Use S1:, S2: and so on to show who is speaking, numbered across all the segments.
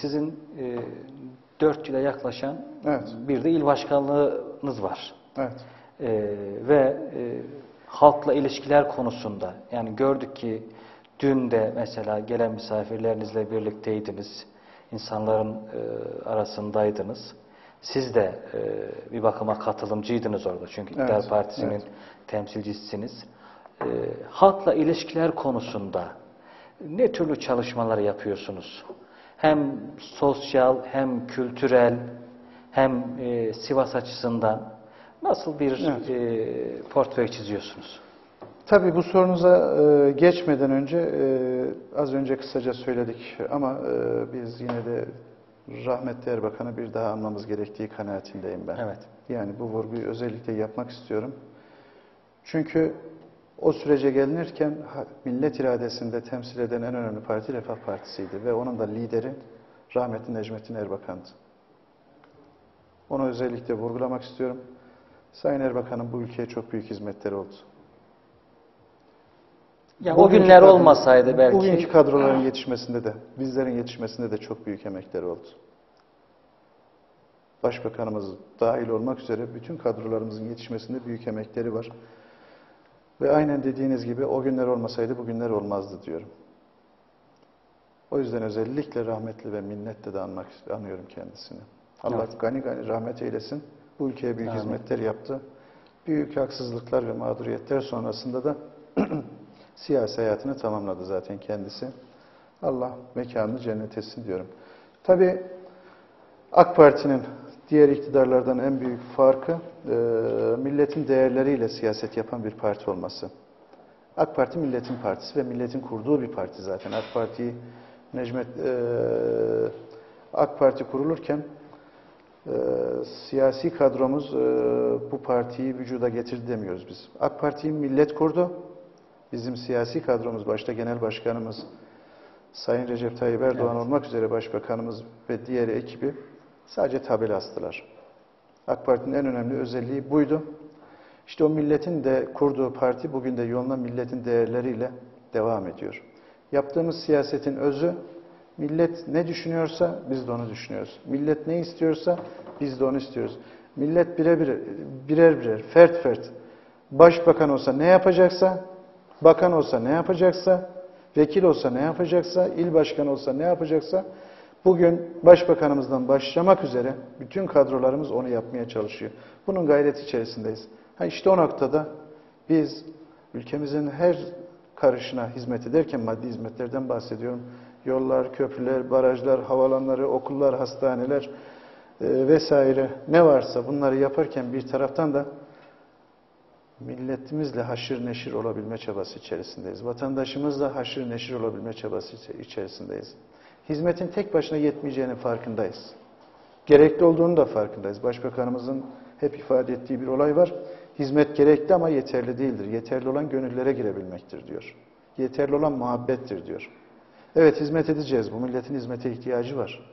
S1: Sizin e, 4 yıla yaklaşan
S2: Evet.
S1: bir de il başkanlığınız var.
S2: Evet.
S1: E, ve e, halkla ilişkiler konusunda yani gördük ki dün de mesela gelen misafirlerinizle birlikteydiniz. insanların e, arasındaydınız. Siz de e, bir bakıma katılımcıydınız orada çünkü İktidar
S2: Evet,
S1: Partisi'nin
S2: evet.
S1: temsilcisiniz. E, halkla ilişkiler konusunda ne türlü çalışmalar yapıyorsunuz? Hem sosyal hem kültürel hem e, Sivas açısından nasıl bir
S2: Evet.
S1: e, portföy çiziyorsunuz?
S2: Tabii bu sorunuza e, geçmeden önce e, az önce kısaca söyledik ama e, biz yine de rahmetli Erbakan'ı bir daha anmamız gerektiği kanaatindeyim ben.
S1: Evet.
S2: Yani bu vurguyu özellikle yapmak istiyorum. Çünkü o sürece gelinirken millet iradesinde temsil eden en önemli parti Refah Partisi'ydi ve onun da lideri rahmetli Necmettin Erbakan'dı. Onu özellikle vurgulamak istiyorum. Sayın Erbakan'ın bu ülkeye çok büyük hizmetleri oldu.
S1: Ya o günler
S2: kadro-
S1: olmasaydı belki
S2: Bugünkü kadroların yetişmesinde de, bizlerin yetişmesinde de çok büyük emekleri oldu. Başbakanımız dahil olmak üzere bütün kadrolarımızın yetişmesinde büyük emekleri var. Ve aynen dediğiniz gibi o günler olmasaydı bugünler olmazdı diyorum. O yüzden özellikle rahmetli ve minnetle de anmak, anıyorum kendisini. Allah
S1: Evet.
S2: gani gani rahmet eylesin. Bu ülkeye büyük
S1: Amin.
S2: hizmetler yaptı. Büyük haksızlıklar ve mağduriyetler sonrasında da siyasi hayatını tamamladı zaten kendisi. Allah mekanını cennet etsin diyorum. Tabii AK Parti'nin diğer iktidarlardan en büyük farkı e, milletin değerleriyle siyaset yapan bir parti olması. AK Parti milletin partisi ve milletin kurduğu bir parti zaten. AK Parti'yi Necmet e, AK Parti kurulurken e, siyasi kadromuz e, bu partiyi vücuda getirdi demiyoruz biz. AK Parti'yi millet kurdu. Bizim siyasi kadromuz başta genel başkanımız Sayın Recep Tayyip Erdoğan olmak üzere başbakanımız ve diğer ekibi sadece tabela astılar. AK Parti'nin en önemli özelliği buydu. İşte o milletin de kurduğu parti bugün de yoluna milletin değerleriyle devam ediyor. Yaptığımız siyasetin özü millet ne düşünüyorsa biz de onu düşünüyoruz. Millet ne istiyorsa biz de onu istiyoruz. Millet birer, birer, birer fert fert başbakan olsa ne yapacaksa, bakan olsa ne yapacaksa, vekil olsa ne yapacaksa, il başkanı olsa ne yapacaksa bugün başbakanımızdan başlamak üzere bütün kadrolarımız onu yapmaya çalışıyor. Bunun gayreti içerisindeyiz. Ha işte o noktada biz ülkemizin her karışına hizmet ederken maddi hizmetlerden bahsediyorum. Yollar, köprüler, barajlar, havalanları, okullar, hastaneler e, vesaire ne varsa bunları yaparken bir taraftan da milletimizle haşır neşir olabilme çabası içerisindeyiz. Vatandaşımızla haşır neşir olabilme çabası içe- içerisindeyiz. Hizmetin tek başına yetmeyeceğinin farkındayız. Gerekli olduğunu da farkındayız. Başbakanımızın hep ifade ettiği bir olay var. Hizmet gerekli ama yeterli değildir. Yeterli olan gönüllere girebilmektir diyor. Yeterli olan muhabbettir diyor. Evet hizmet edeceğiz. Bu milletin hizmete ihtiyacı var.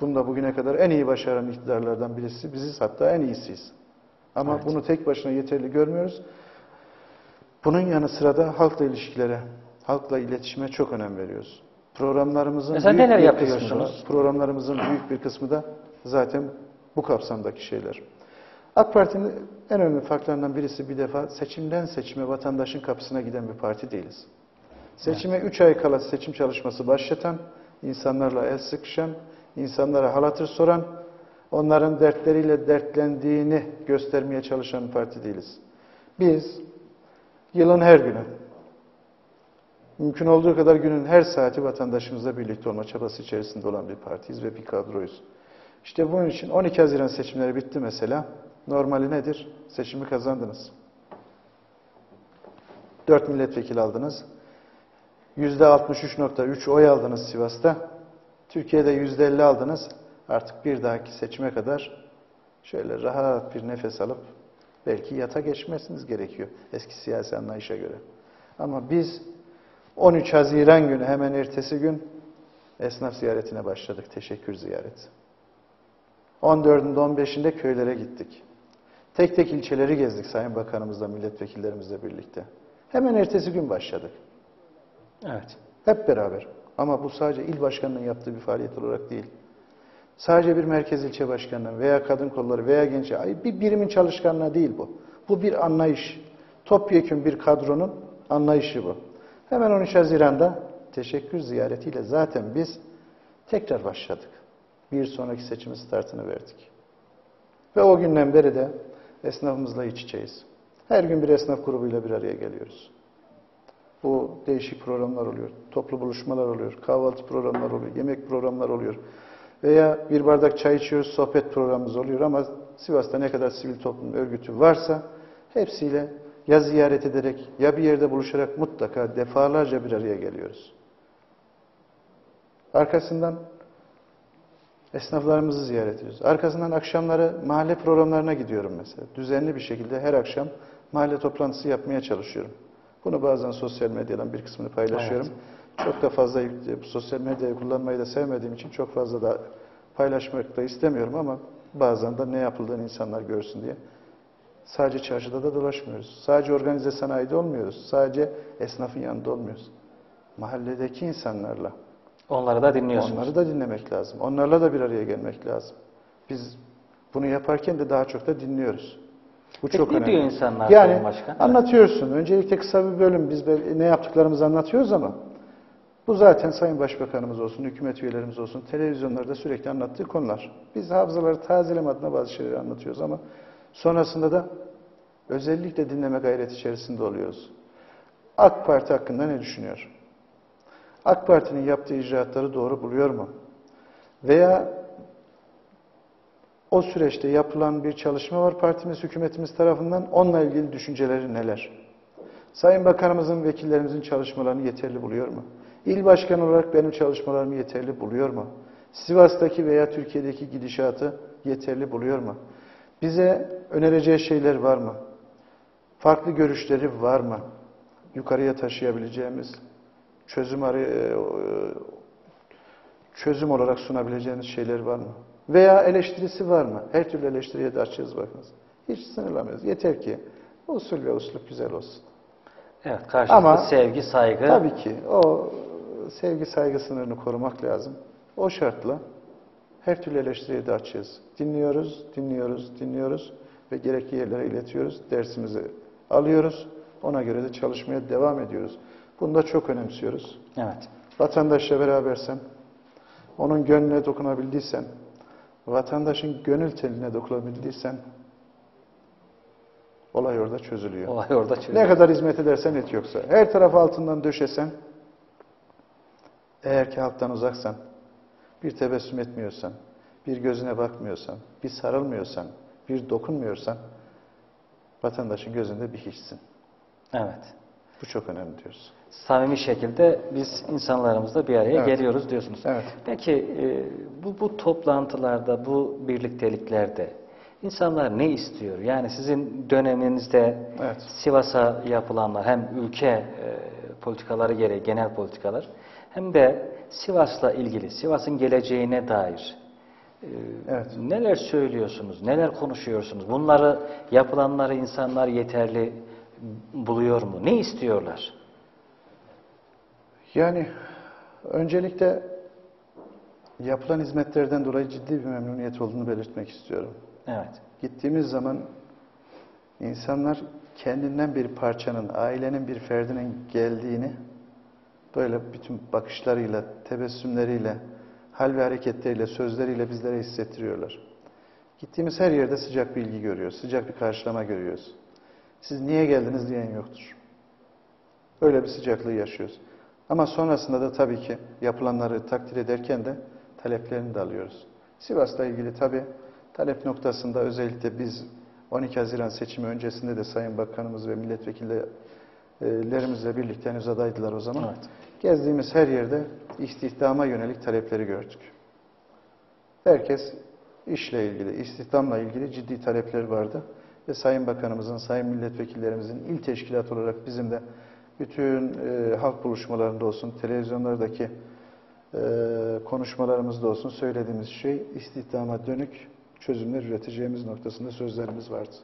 S2: Bunda bugüne kadar en iyi başaran iktidarlardan birisi biziz. Hatta en iyisiyiz. Ama
S1: Evet.
S2: bunu tek başına yeterli görmüyoruz. Bunun yanı sıra da halkla ilişkilere, halkla iletişime çok önem veriyoruz. Programlarımızın
S1: Mesela
S2: büyük
S1: neler
S2: bir
S1: yapıyorsunuz?
S2: kısmı da- programlarımızın büyük bir kısmı da zaten bu kapsamdaki şeyler. AK Parti'nin en önemli farklarından birisi bir defa seçimden seçime vatandaşın kapısına giden bir parti değiliz. Seçime 3 ay kala seçim çalışması başlatan, insanlarla el sıkışan, insanlara hal hatır soran, onların dertleriyle dertlendiğini göstermeye çalışan bir parti değiliz. Biz yılın her günü, mümkün olduğu kadar günün her saati vatandaşımızla birlikte olma çabası içerisinde olan bir partiyiz ve bir kadroyuz. İşte bunun için 12 Haziran seçimleri bitti mesela. Normali nedir? Seçimi kazandınız. 4 milletvekili aldınız. %63.3 oy aldınız Sivas'ta. Türkiye'de %50 aldınız. Artık bir dahaki seçime kadar şöyle rahat bir nefes alıp belki yata geçmesiniz gerekiyor eski siyasi anlayışa göre. Ama biz 13 Haziran günü hemen ertesi gün esnaf ziyaretine başladık. Teşekkür ziyareti. 14'ünde 15'inde köylere gittik. Tek tek ilçeleri gezdik Sayın Bakanımızla, milletvekillerimizle birlikte. Hemen ertesi gün başladık.
S1: Evet.
S2: Hep beraber. Ama bu sadece il başkanının yaptığı bir faaliyet olarak değil. Sadece bir merkez ilçe başkanının veya kadın kolları veya genç bir birimin çalışkanlığı değil bu. Bu bir anlayış. Topyekün bir kadronun anlayışı bu. Hemen 13 Haziran'da teşekkür ziyaretiyle zaten biz tekrar başladık. Bir sonraki seçimin startını verdik. Ve o günden beri de esnafımızla iç içeyiz. Her gün bir esnaf grubuyla bir araya geliyoruz. Bu değişik programlar oluyor. Toplu buluşmalar oluyor. Kahvaltı programlar oluyor. Yemek programlar oluyor. Veya bir bardak çay içiyoruz, sohbet programımız oluyor ama Sivas'ta ne kadar sivil toplum örgütü varsa hepsiyle ya ziyaret ederek ya bir yerde buluşarak mutlaka defalarca bir araya geliyoruz. Arkasından esnaflarımızı ziyaret ediyoruz. Arkasından akşamları mahalle programlarına gidiyorum mesela. Düzenli bir şekilde her akşam mahalle toplantısı yapmaya çalışıyorum. Bunu bazen sosyal medyadan bir kısmını paylaşıyorum. Çok da fazla sosyal medyayı kullanmayı da sevmediğim için çok fazla da paylaşmak da istemiyorum ama bazen de ne yapıldığını insanlar görsün diye. Sadece çarşıda da dolaşmıyoruz. Sadece organize sanayide olmuyoruz. Sadece esnafın yanında olmuyoruz. Mahalledeki insanlarla,
S1: Onları da dinliyorsunuz.
S2: onları da dinlemek lazım. Onlarla da bir araya gelmek lazım. Biz bunu yaparken de daha çok da dinliyoruz. Bu
S1: Peki
S2: çok
S1: ne
S2: önemli.
S1: diyor insanlar
S2: Yani
S1: Başkan?
S2: anlatıyorsun. Öncelikle kısa bir bölüm. Biz ne yaptıklarımızı anlatıyoruz ama bu zaten Sayın Başbakanımız olsun, hükümet üyelerimiz olsun, televizyonlarda sürekli anlattığı konular. Biz hafızaları tazeleme adına bazı şeyleri anlatıyoruz ama sonrasında da özellikle dinleme gayreti içerisinde oluyoruz. AK Parti hakkında ne düşünüyor? AK Parti'nin yaptığı icraatları doğru buluyor mu? Veya o süreçte yapılan bir çalışma var partimiz, hükümetimiz tarafından. Onunla ilgili düşünceleri neler? Sayın Bakanımızın, vekillerimizin çalışmalarını yeterli buluyor mu? İl başkanı olarak benim çalışmalarımı yeterli buluyor mu? Sivas'taki veya Türkiye'deki gidişatı yeterli buluyor mu? Bize önereceği şeyler var mı? Farklı görüşleri var mı? Yukarıya taşıyabileceğimiz, çözüm arı- çözüm olarak sunabileceğiniz şeyler var mı? Veya eleştirisi var mı? Her türlü eleştiriye de açığız bakınız. Hiç sınırlamıyoruz. Yeter ki usul ve uslup güzel olsun.
S1: Evet, karşılıklı
S2: Ama
S1: sevgi, saygı.
S2: Tabii ki o sevgi saygı sınırını korumak lazım. O şartla her türlü eleştiriye de açığız. Dinliyoruz, dinliyoruz, dinliyoruz ve gerekli yerlere iletiyoruz. Dersimizi alıyoruz. Ona göre de çalışmaya devam ediyoruz. Bunu da çok önemsiyoruz.
S1: Evet.
S2: Vatandaşla berabersen, onun gönlüne dokunabildiysen, vatandaşın gönül teline dokunabildiysen, olay orada çözülüyor.
S1: Olay orada çözülüyor.
S2: Ne kadar hizmet edersen et yoksa, her tarafı altından döşesen, eğer ki halktan uzaksan, bir tebessüm etmiyorsan, bir gözüne bakmıyorsan, bir sarılmıyorsan, bir dokunmuyorsan, vatandaşın gözünde bir hiçsin.
S1: Evet.
S2: Bu çok önemli diyoruz.
S1: Samimi şekilde biz insanlarımızla bir araya
S2: Evet.
S1: geliyoruz diyorsunuz.
S2: Evet.
S1: Peki e, bu, bu toplantılarda, bu birlikteliklerde insanlar ne istiyor? Yani sizin döneminizde
S2: Evet.
S1: Sivas'a yapılanlar hem ülke e, politikaları gereği genel politikalar hem de Sivas'la ilgili, Sivas'ın geleceğine dair e,
S2: Evet.
S1: neler söylüyorsunuz, neler konuşuyorsunuz? Bunları yapılanları insanlar yeterli buluyor mu? Ne istiyorlar?
S2: Yani öncelikle yapılan hizmetlerden dolayı ciddi bir memnuniyet olduğunu belirtmek istiyorum.
S1: Evet.
S2: Gittiğimiz zaman insanlar kendinden bir parçanın, ailenin bir ferdinin geldiğini böyle bütün bakışlarıyla, tebessümleriyle, hal ve hareketleriyle, sözleriyle bizlere hissettiriyorlar. Gittiğimiz her yerde sıcak bir ilgi görüyoruz, sıcak bir karşılama görüyoruz. Siz niye geldiniz diyen yoktur. Öyle bir sıcaklığı yaşıyoruz. Ama sonrasında da tabii ki yapılanları takdir ederken de taleplerini de alıyoruz. Sivas'la ilgili tabii talep noktasında özellikle biz 12 Haziran seçimi öncesinde de Sayın Bakanımız ve milletvekillerimizle birlikte henüz adaydılar o zaman.
S1: Evet.
S2: Gezdiğimiz her yerde istihdama yönelik talepleri gördük. Herkes işle ilgili, istihdamla ilgili ciddi talepleri vardı. Ve Sayın Bakanımızın, Sayın Milletvekillerimizin il teşkilat olarak bizim de bütün e, halk buluşmalarında olsun, televizyonlardaki e, konuşmalarımızda olsun söylediğimiz şey istihdama dönük çözümler üreteceğimiz noktasında sözlerimiz vardı.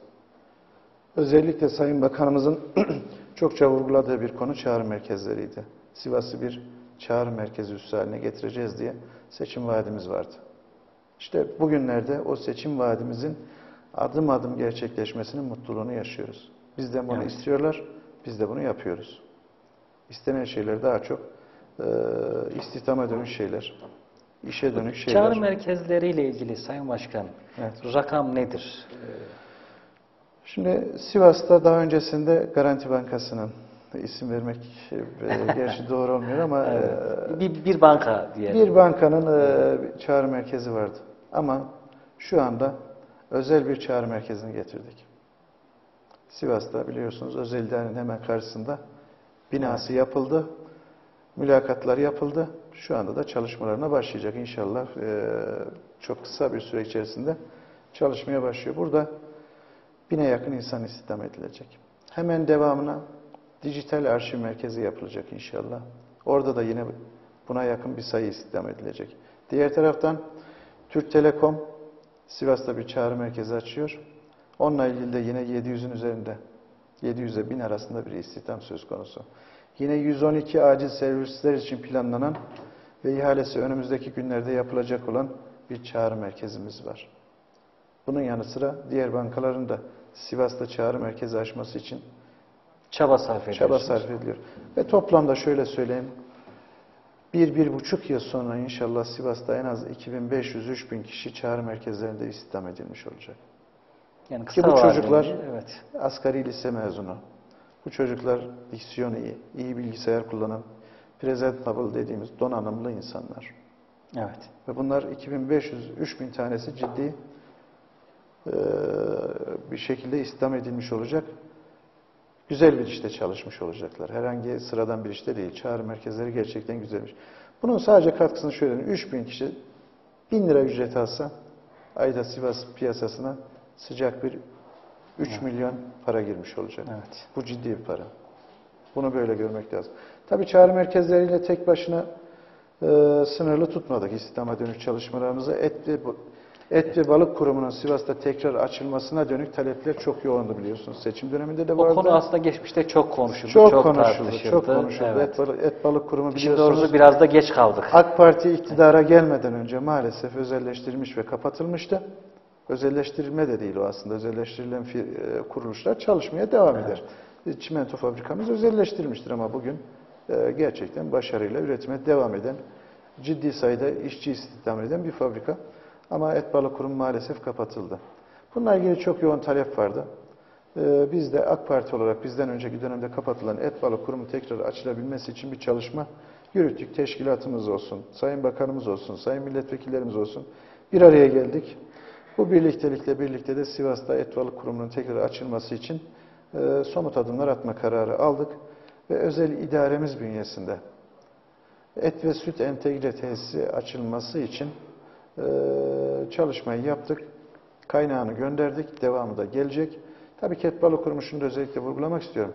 S2: Özellikle Sayın Bakanımızın çokça vurguladığı bir konu çağrı merkezleriydi. Sivas'ı bir çağrı merkezi üssü haline getireceğiz diye seçim vaadimiz vardı. İşte bugünlerde o seçim vaadimizin adım adım gerçekleşmesinin mutluluğunu yaşıyoruz. Bizden bunu
S1: Evet.
S2: istiyorlar, biz de bunu yapıyoruz. İstenen şeyler daha çok e, istihdama dönük şeyler, işe dönük şeyler.
S1: Çağrı merkezleriyle ilgili Sayın Başkan,
S2: Evet.
S1: rakam nedir?
S2: Şimdi Sivas'ta daha öncesinde Garanti Bankası'nın isim vermek e, gerçi doğru olmuyor ama e,
S1: Evet. Bir, bir banka diyelim.
S2: bir bankanın e, çağrı merkezi vardı. Ama şu anda özel bir çağrı merkezini getirdik. Sivas'ta biliyorsunuz özel idarenin hemen karşısında binası yapıldı. Mülakatlar yapıldı. Şu anda da çalışmalarına başlayacak inşallah. e, çok kısa bir süre içerisinde çalışmaya başlıyor. Burada bine yakın insan istihdam edilecek. Hemen devamına dijital arşiv merkezi yapılacak inşallah. Orada da yine buna yakın bir sayı istihdam edilecek. Diğer taraftan Türk Telekom Sivas'ta bir çağrı merkezi açıyor. Onunla ilgili de yine 700'ün üzerinde 700'e 1000 arasında bir istihdam söz konusu. Yine 112 acil servisler için planlanan ve ihalesi önümüzdeki günlerde yapılacak olan bir çağrı merkezimiz var. Bunun yanı sıra diğer bankaların da Sivas'ta çağrı merkezi açması için
S1: Çaba sarf ediyorsunuz.
S2: çaba sarf ediliyor. Ve toplamda şöyle söyleyeyim, bir, bir buçuk yıl sonra inşallah Sivas'ta en az 2500-3000 kişi çağrı merkezlerinde istihdam edilmiş olacak.
S1: Yani
S2: Ki
S1: kısa
S2: bu
S1: vadeli,
S2: çocuklar-
S1: evet.
S2: Asgari lise mezunu. Bu çocuklar diksiyonu iyi, iyi bilgisayar kullanan, presentable dediğimiz donanımlı insanlar.
S1: Evet.
S2: Ve bunlar 2500-3000 tanesi ciddi bir şekilde istihdam edilmiş olacak. Güzel bir işte çalışmış olacaklar. Herhangi sıradan bir işte değil. Çağrı merkezleri gerçekten güzelmiş. Bunun sadece katkısını şöyle diyeyim. 3000 kişi 1000 lira ücret alsa ayda Sivas piyasasına sıcak bir 3 milyon para girmiş olacak.
S1: Evet.
S2: Bu ciddi bir para. Bunu böyle görmek lazım. Tabii çağrı merkezleriyle tek başına e, sınırlı tutmadık istihdama dönük çalışmalarımızı. Et ve, bu- et ve Balık Kurumu'nun Sivas'ta tekrar açılmasına dönük talepler çok yoğundu biliyorsunuz. Seçim döneminde de
S1: O
S2: vardı.
S1: konu aslında geçmişte çok konuşuldu,
S2: çok,
S1: çok,
S2: konuşuldu, çok konuşuldu.
S1: Evet.
S2: Et, Balık, Et Balık Kurumu biliyorsunuz.
S1: doğrusu biraz da geç kaldık.
S2: AK Parti iktidara gelmeden önce maalesef özelleştirilmiş ve kapatılmıştı. Özelleştirilme de değil o aslında. Özelleştirilen e, kuruluşlar çalışmaya devam eder. Çimento fabrikamız özelleştirilmiştir ama bugün e, gerçekten başarıyla üretime devam eden, ciddi sayıda işçi istihdam eden bir fabrika. Ama et balık kurumu maalesef kapatıldı. Bununla ilgili çok yoğun talep vardı. Ee, Biz de AK Parti olarak bizden önceki dönemde kapatılan et balık kurumu tekrar açılabilmesi için bir çalışma yürüttük. Teşkilatımız olsun, Sayın Bakanımız olsun, Sayın Milletvekillerimiz olsun. Bir araya geldik. Bu birliktelikle birlikte de Sivas'ta et balık kurumunun tekrar açılması için e, somut adımlar atma kararı aldık. Ve özel idaremiz bünyesinde et ve süt entegre tesisi açılması için çalışmayı yaptık. Kaynağını gönderdik. Devamı da gelecek. Tabii ki et balık kurumu şunu da özellikle vurgulamak istiyorum.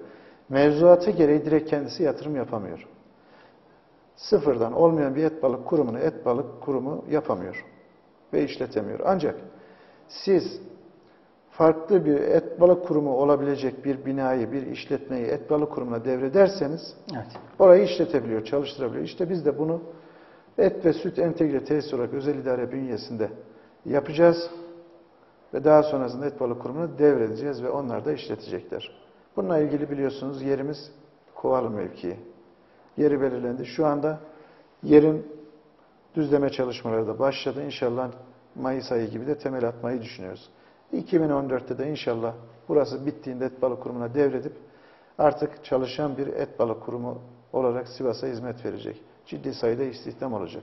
S2: Mevzuatı gereği direkt kendisi yatırım yapamıyor. Sıfırdan olmayan bir et balık kurumunu et balık kurumu yapamıyor ve işletemiyor. Ancak siz farklı bir et balık kurumu olabilecek bir binayı, bir işletmeyi et balık kurumuna devrederseniz
S1: Evet.
S2: Orayı işletebiliyor, çalıştırabiliyor. İşte biz de bunu et ve süt entegre tesis olarak özel idare bünyesinde yapacağız. Ve daha sonrasında et balık kurumuna devredeceğiz ve onlar da işletecekler. Bununla ilgili biliyorsunuz yerimiz Kovalı mevkii. Yeri belirlendi. Şu anda yerin düzleme çalışmaları da başladı. İnşallah Mayıs ayı gibi de temel atmayı düşünüyoruz. 2014'te de inşallah burası bittiğinde et balık kurumuna devredip artık çalışan bir et balık kurumu olarak Sivas'a hizmet verecek. Ciddi sayıda istihdam olacak.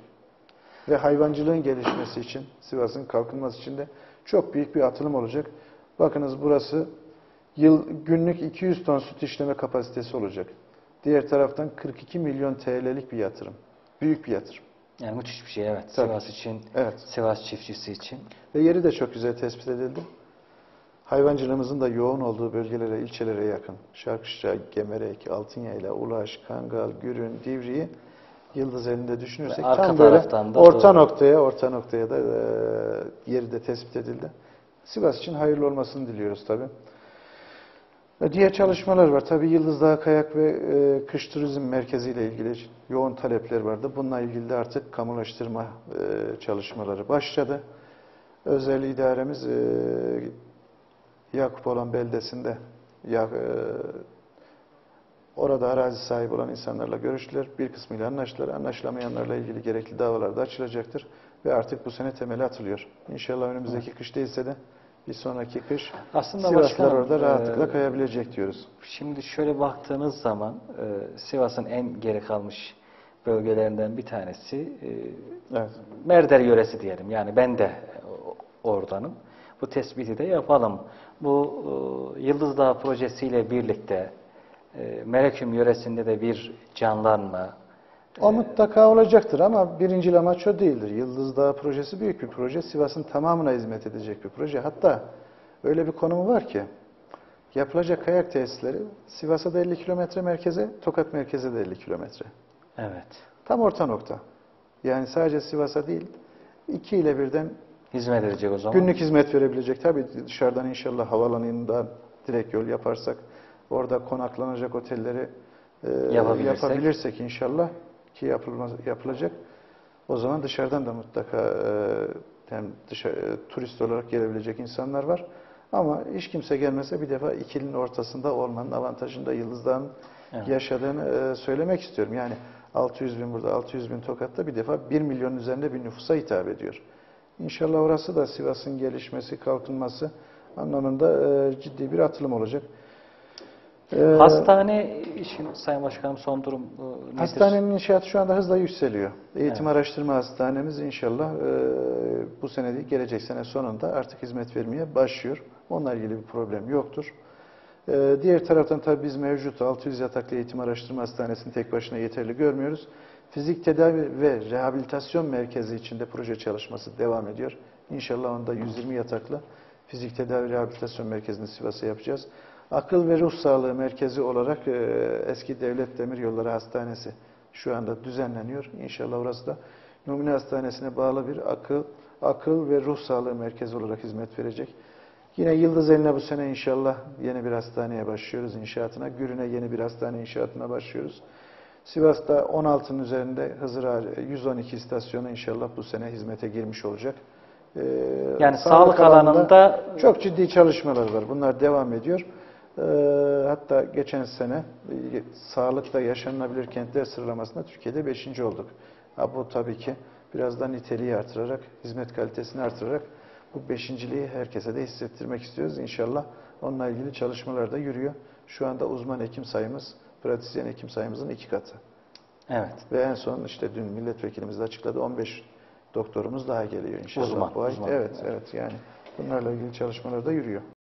S2: Ve hayvancılığın gelişmesi için, Sivas'ın kalkınması için de çok büyük bir atılım olacak. Bakınız burası yıl günlük 200 ton süt işleme kapasitesi olacak. Diğer taraftan 42 milyon TL'lik bir yatırım. Büyük bir yatırım.
S1: Yani müthiş bir şey evet.
S2: Tabii.
S1: Sivas için,
S2: Evet.
S1: Sivas çiftçisi için.
S2: Ve yeri de çok güzel tespit edildi. Hayvancılığımızın da yoğun olduğu bölgelere, ilçelere yakın. Şarkışça, Gemerek, Altınyayla, Ulaş, Kangal, Gürün, Divriği Yıldız elinde düşünürsek
S1: arka
S2: tam böyle
S1: da
S2: orta
S1: doğru.
S2: noktaya, orta noktaya da e, yeri de tespit edildi. Sivas için hayırlı olmasını diliyoruz tabii. Ve Diğer çalışmalar var. Tabii Yıldız Kayak ve e, Kış Turizm Merkezi ile ilgili yoğun talepler vardı. Bununla ilgili de artık kamulaştırma e, çalışmaları başladı. Özel idaremiz e, Yakupoğlan beldesinde ya, e, orada arazi sahibi olan insanlarla görüştüler. Bir kısmıyla anlaştılar. Anlaşılamayanlarla ilgili gerekli davalar da açılacaktır. Ve artık bu sene temeli atılıyor. İnşallah önümüzdeki kış değilse de bir sonraki kış
S1: Aslında
S2: Sivaslılar orada rahatlıkla
S1: e,
S2: kayabilecek diyoruz.
S1: Şimdi şöyle baktığınız zaman e, Sivas'ın en geri kalmış bölgelerinden bir tanesi e,
S2: Evet.
S1: Merder yöresi diyelim. Yani ben de oradanım. Bu tespiti de yapalım. Bu e, Yıldız Dağı projesiyle birlikte e, yöresinde de bir canlanma,
S2: O mutlaka olacaktır ama birincil amaç o değildir. Yıldız Dağı projesi büyük bir proje. Sivas'ın tamamına hizmet edecek bir proje. Hatta öyle bir konumu var ki yapılacak kayak tesisleri Sivas'a da 50 kilometre merkeze, Tokat merkeze de 50 kilometre.
S1: evet,
S2: Tam orta nokta. Yani sadece Sivas'a değil, iki ile birden
S1: hizmet edecek o zaman.
S2: günlük hizmet verebilecek. Tabii dışarıdan inşallah havalanından direkt yol yaparsak, orada konaklanacak otelleri e,
S1: Yapabilirsek.
S2: yapabilirsek inşallah ki yapılmaz, yapılacak. O zaman dışarıdan da mutlaka e, hem dışarı, e, turist olarak gelebilecek insanlar var. Ama hiç kimse gelmese bir defa ikilinin ortasında olmanın avantajını da Yıldız'dan
S1: Evet.
S2: yaşadığını e, söylemek istiyorum. Yani 600 bin burada, 600 bin Tokat'ta bir defa 1 milyonun üzerinde bir nüfusa hitap ediyor. İnşallah orası da Sivas'ın gelişmesi, kalkınması anlamında e, ciddi bir atılım olacak. E,
S1: Hastane için Sayın Başkanım son durum e, nedir?
S2: Hastanenin inşaatı şu anda hızla yükseliyor. Eğitim
S1: Evet.
S2: Araştırma Hastanemiz inşallah e, bu sene değil, gelecek sene sonunda artık hizmet vermeye başlıyor. Onunla ilgili bir problem yoktur. E, diğer taraftan tabii biz mevcut 600 yataklı Eğitim Araştırma Hastanesi'ni tek başına yeterli görmüyoruz. Fizik tedavi ve rehabilitasyon merkezi içinde proje çalışması devam ediyor. İnşallah onda 120 yataklı fizik tedavi rehabilitasyon merkezini Sivas'a yapacağız. Akıl ve ruh sağlığı merkezi olarak e, eski Devlet Demiryolları Hastanesi şu anda düzenleniyor. İnşallah orası da Numune Hastanesi'ne bağlı bir akıl, akıl ve ruh sağlığı merkezi olarak hizmet verecek. Yine Yıldız Eline bu sene inşallah yeni bir hastaneye başlıyoruz inşaatına. Gürün'e yeni bir hastane inşaatına başlıyoruz. Sivas'ta 16'nın üzerinde Hızır Ağa- 112 istasyonu inşallah bu sene hizmete girmiş olacak. Ee,
S1: Yani sağlık alanında
S2: çok ciddi çalışmalar var. Bunlar devam ediyor. Ee, hatta geçen sene e, sağlıkta yaşanabilir kentler sıralamasında Türkiye'de 5. olduk. Ha, bu tabii ki biraz da niteliği artırarak, hizmet kalitesini artırarak bu beşinciliği herkese de hissettirmek istiyoruz. İnşallah onunla ilgili çalışmalar da yürüyor. Şu anda uzman hekim sayımız, pratisyen hekim sayımızın iki katı.
S1: Evet.
S2: Ve en son işte dün milletvekilimiz de açıkladı 15 doktorumuz daha geliyor inşallah
S1: Uzman,
S2: bu ay.
S1: uzman.
S2: Evet, evet yani bunlarla ilgili çalışmalar da yürüyor.